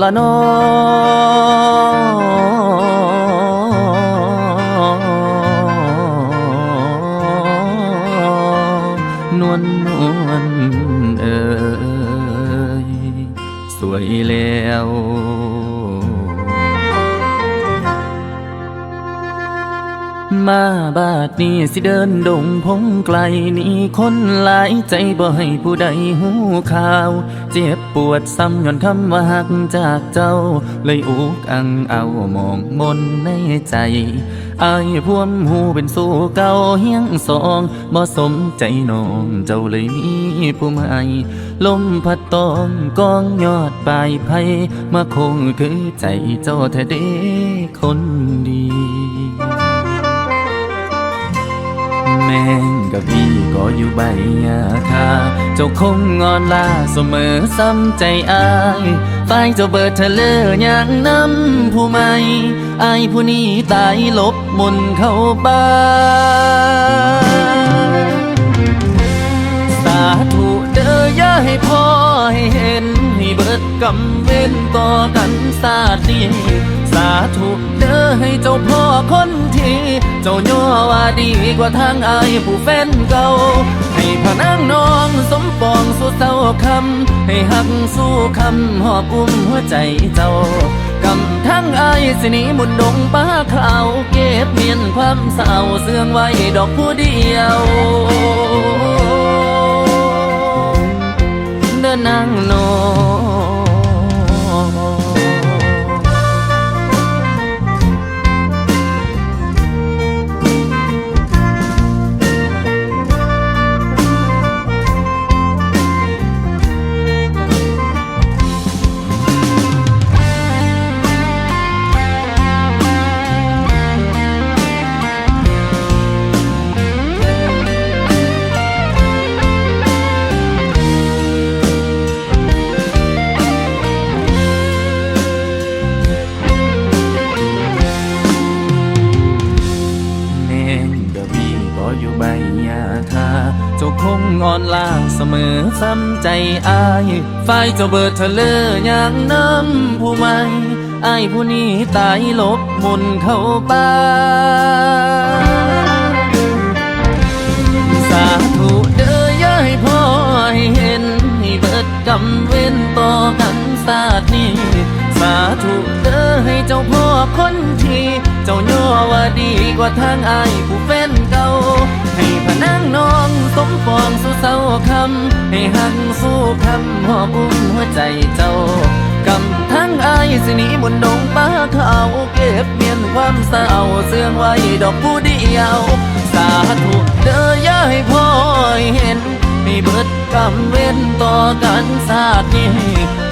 ละนอนวลนวลเอ่ยสวยแล้ว มาบาดนี้สิเดินดงพงไกลนี่คนหลายใจบ่ให้ผู้ใดหูข่าว เจ็บปวดซ้ำย้อนคำว่าหักจากเจ้า เลยอุกอังเอามองมนในใจอายพวมหูเป็นสู้เก่าเฮียงสองบ่สมใจน้องเจ้าเลยมีผู้ใหม่ลมพัดตอมกองยอดปลายไผ่มาคงคือใจเจ้าแท้เด้คน ใบยาคาเจ้าคงงอนลาเสมอซ้ำใจอายฝ่ายเจ้าเบิดเธอเลออย่างน้ำผู้ใหม่อายผู้นี้ตายลบมนเข้าบ้านสาธุเด้ออย่าให้พ่อให้ เห็นให้เบิดกำเว้นต่อกันสาดีสาธุเด้อให้เจ้าพ่อคนที่เจ้าย่อว่าดีกว่าทางอายผู้แฟนเก่า ให้พนางน้องสมปองสู่เศร้าคำ ให้หักสู้คำหอบอุ้มหัวใจเจ้ากำทั้งอายสินีมุนดงป้าขาว เก็บเมียนความเศร้าเสื่องไว้ดอกผู้เดียว บีก็อยู่ใบยาคาเจ้าคงงอนลาเสมอซ้ำใจอายฝ่ายเจ้าเบิดเธอเลออย่างน้ำผู้ใหม่อายผู้นี้ตายลบมนเข้าบ้าสาธุเด้อย่าให้พ่อให้เห็นให้เบิดกำเว้นต่อกันศาสตร์นี้สาธุเด้อให้เจ้าพ่อคนที่เจ้าย่อว่าดีกว่าทางอายผู้แฟ ให้พนางน้องสมปองสู่เศร้าคำให้หักสู้คำหอบอุ้มหัวใจเจ้ากำทั้งอายสินีบนดงป้าเขาเก็บเมียนความเศร้าเสื่องไว้ดอกผู้เดียว สาธุเด้อย่าให้พ่อเห็นให้เบิดกำเว้นต่อกันศาสตร์นี้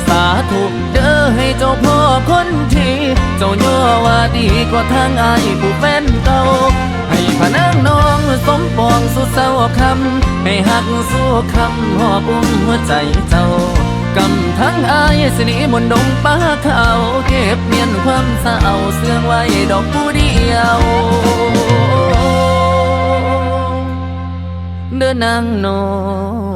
สาธุเด้อให้เจ้าพ่อคนที่เจ้าย่อว่าดีกว่าทางอายผู้แฟนเก่าให้พนางน้อง สมปองสู่เศร้าคำให้หักสู้คำหอบอุ้มหัวใจเจ้ากำทั้งอายสิหนีมนดงป้าเขาเก็บเมียนความเศร้าเสื่องไว้ดอกผู้เดียวเดินนางนอน